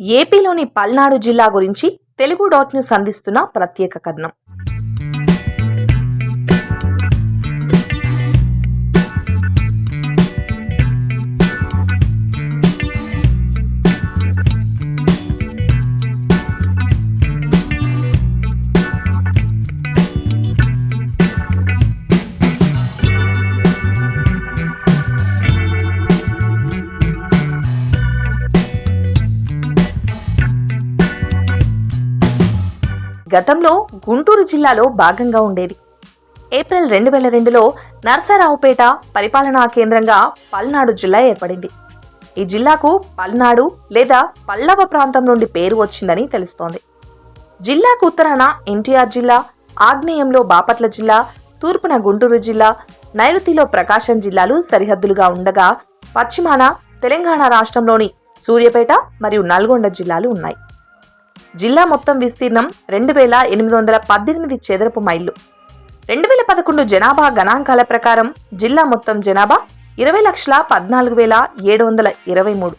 ఏపీలోని పల్నాడు జిల్లా గురించి తెలుగు డాట్ న్యూస్ అందిస్తున్న ప్రత్యేక కథనం. గతంలో గుంటూరు జిల్లాలో భాగంగా ఉండేది. ఏప్రిల్ రెండు వేల రెండులో నరసరావుపేట పరిపాలనా కేంద్రంగా పల్నాడు జిల్లా ఏర్పడింది. ఈ జిల్లాకు పల్నాడు లేదా పల్లవ ప్రాంతం నుండి పేరు వచ్చిందని తెలుస్తోంది. జిల్లాకు ఉత్తరాన ఎన్టీఆర్ జిల్లా ఆగ్నేయంలో బాపట్ల జిల్లా తూర్పున గుంటూరు జిల్లా నైరుతిలో ప్రకాశం జిల్లాలు సరిహద్దులుగా ఉండగా పశ్చిమాన తెలంగాణ రాష్ట్రంలోని సూర్యాపేట మరియు నల్గొండ జిల్లాలు ఉన్నాయి. జిల్లా మొత్తం విస్తీర్ణం రెండు వేల ఎనిమిది వందల పద్దెనిమిది చదరపు మైళ్ళు. రెండు వేల పదకొండు జనాభా గణాంకాల ప్రకారం జిల్లా మొత్తం జనాభా ఇరవై లక్షల పద్నాలుగు వేల ఏడు వందల ఇరవై మూడు.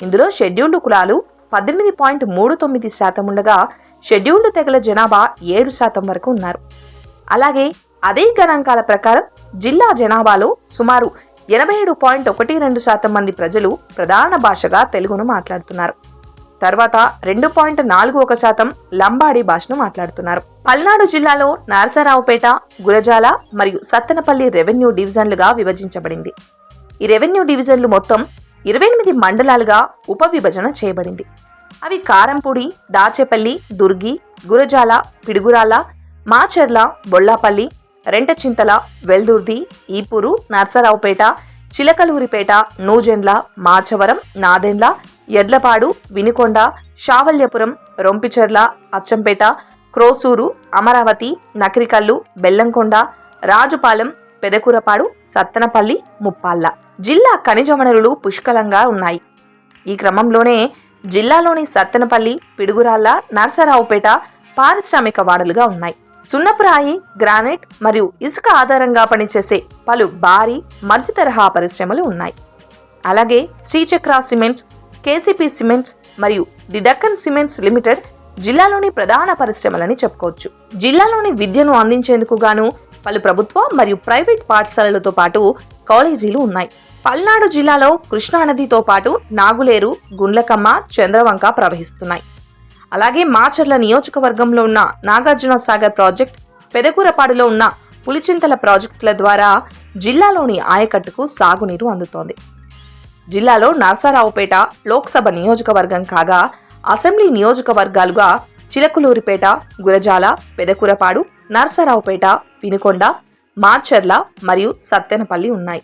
ఇందులో షెడ్యూల్డ్ కులాలు పద్దెనిమిది పాయింట్ మూడు తొమ్మిది శాతం ఉండగా షెడ్యూల్డ్ తెగల జనాభా ఏడు శాతం వరకు ఉన్నారు. అలాగే అదే గణాంకాల ప్రకారం జిల్లా జనాభాలో సుమారు ఎనభై ఏడు పాయింట్ ఒకటి రెండు శాతం మంది ప్రజలు ప్రధాన భాషగా తెలుగును మాట్లాడుతున్నారు. తర్వాత రెండు పాయింట్ నాలుగు ఒక శాతం లంబాడి భాషను మాట్లాడుతున్నారు. పల్నాడు జిల్లాలో నారసరావుపేట గురజాల మరియు సత్తెనపల్లి రెవెన్యూ డివిజన్లుగా విభజించబడింది. ఈ రెవెన్యూ డివిజన్లు మొత్తం ఇరవై ఎనిమిది మండలాలుగా ఉపవిభజన చేయబడింది. అవి కారంపూడి దాచేపల్లి దుర్గి గురజాల పిడుగురాల మాచర్ల బొల్లాపల్లి రెంటచింతల వెల్దుర్ది ఈపూరు నర్సరావుపేట చిలకలూరిపేట నూజెండ్ల మాచవరం నాదెండ్ల ఎడ్లపాడు వినుకొండ షావల్యపురం రొంపిచెర్ల అచ్చంపేట క్రోసూరు అమరావతి నకరికల్లు బెల్లంకొండ రాజుపాలెం పెదకూరపాడు సత్తనపల్లి ముప్పాళ్ళ. జిల్లా ఖనిజ వనరులు పుష్కలంగా ఉన్నాయి. ఈ క్రమంలోనే జిల్లాలోని సత్తెనపల్లి పిడుగురాళ్ళ నరసరావుపేట పారిశ్రామిక వాడలుగా ఉన్నాయి. సున్నపురాయి గ్రానైట్ మరియు ఇసుక ఆధారంగా పనిచేసే పలు భారీ మధ్య తరహా పరిశ్రమలు ఉన్నాయి. అలాగే శ్రీచక్ర సిమెంట్స్ కేసీపీ సిమెంట్స్ మరియు ది డక్కన్ సిమెంట్స్ లిమిటెడ్ జిల్లాలోని ప్రధాన పరిశ్రమలని చెప్పుకోవచ్చు. జిల్లాలోని విద్యను అందించేందుకు గాను పలు ప్రభుత్వ మరియు ప్రైవేట్ పాఠశాలలతో పాటు కాలేజీలు ఉన్నాయి. పల్నాడు జిల్లాలో కృష్ణానదితో పాటు నాగులేరు గుండ్లకమ్మ చంద్రవంక ప్రవహిస్తున్నాయి. అలాగే మాచర్ల నియోజకవర్గంలో ఉన్న నాగార్జున సాగర్ ప్రాజెక్ట్ పెదకూరపాడులో ఉన్న పులిచింతల ప్రాజెక్టుల ద్వారా జిల్లాలోని ఆయకట్టుకు సాగునీరు అందుతోంది. జిల్లాలో నర్సారావుపేట లోక్సభ నియోజకవర్గం కాగా అసెంబ్లీ నియోజకవర్గాలుగా చిలకలూరిపేట గురజాల పెదకూరపాడు నర్సారావుపేట వినుకొండ మార్చర్ల మరియు సత్తెనపల్లి ఉన్నాయి.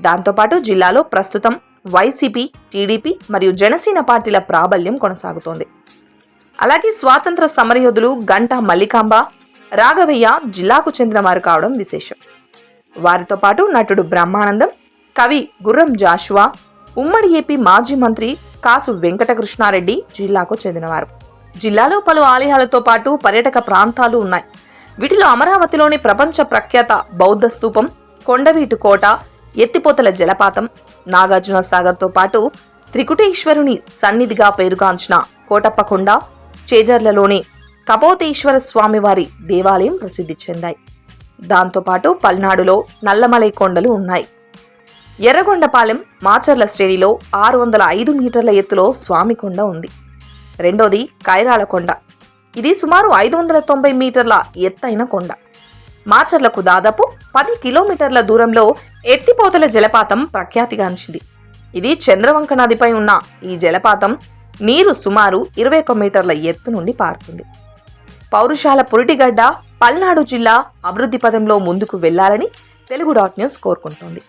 దాంతోపాటు జిల్లాలో ప్రస్తుతం వైసీపీ టీడీపీ మరియు జనసేన పార్టీల ప్రాబల్యం కొనసాగుతోంది. అలాగే స్వాతంత్ర సమరయోధులు గంటా మల్లికాంబ రాఘవయ్య జిల్లాకు చెందినవారు కావడం విశేషం. వారితో పాటు నటుడు బ్రహ్మానందం కవి గుర్రం జాషువా ఉమ్మడి ఏపీ మాజీ మంత్రి కాసు వెంకటకృష్ణారెడ్డి జిల్లాకు చెందినవారు. జిల్లాలో పలు ఆలయాలతో పాటు పర్యాటక ప్రాంతాలు ఉన్నాయి. వీటిలో అమరావతిలోని ప్రపంచ ప్రఖ్యాత బౌద్ధ స్థూపం కొండవీటు కోట ఎత్తిపోతల జలపాతం నాగార్జున సాగర్తో పాటు త్రికుటేశ్వరుని సన్నిధిగా పేరుగాంచిన కోటప్పకొండ చేజర్లలోని కపోతేశ్వర స్వామివారి దేవాలయం ప్రసిద్ధి చెందాయి. దాంతోపాటు పల్నాడులో నల్లమలై కొండలు ఉన్నాయి. ఎర్రగొండపాలెం మాచర్ల శ్రేణిలో ఆరు వందల ఐదు మీటర్ల ఎత్తులో స్వామి కొండ ఉంది. రెండోది కైరాలకొండ ఇది సుమారు ఐదు వందల తొంభై మీటర్ల ఎత్తైన కొండ. మాచర్లకు దాదాపు పది కిలోమీటర్ల దూరంలో ఎత్తిపోతల జలపాతం ప్రఖ్యాతిగాంచింది ఇది చంద్రవంక నదిపై ఉన్న ఈ జలపాతం నీరు సుమారు ఇరవై ఒక్క మీటర్ల ఎత్తు నుండి పారుతుంది. పౌరుషాల పురిటిగడ్డ పల్నాడు జిల్లా అభివృద్ధి పదంలో ముందుకు వెళ్ళాలని తెలుగు డాట్ న్యూస్ కోరుకుంటోంది.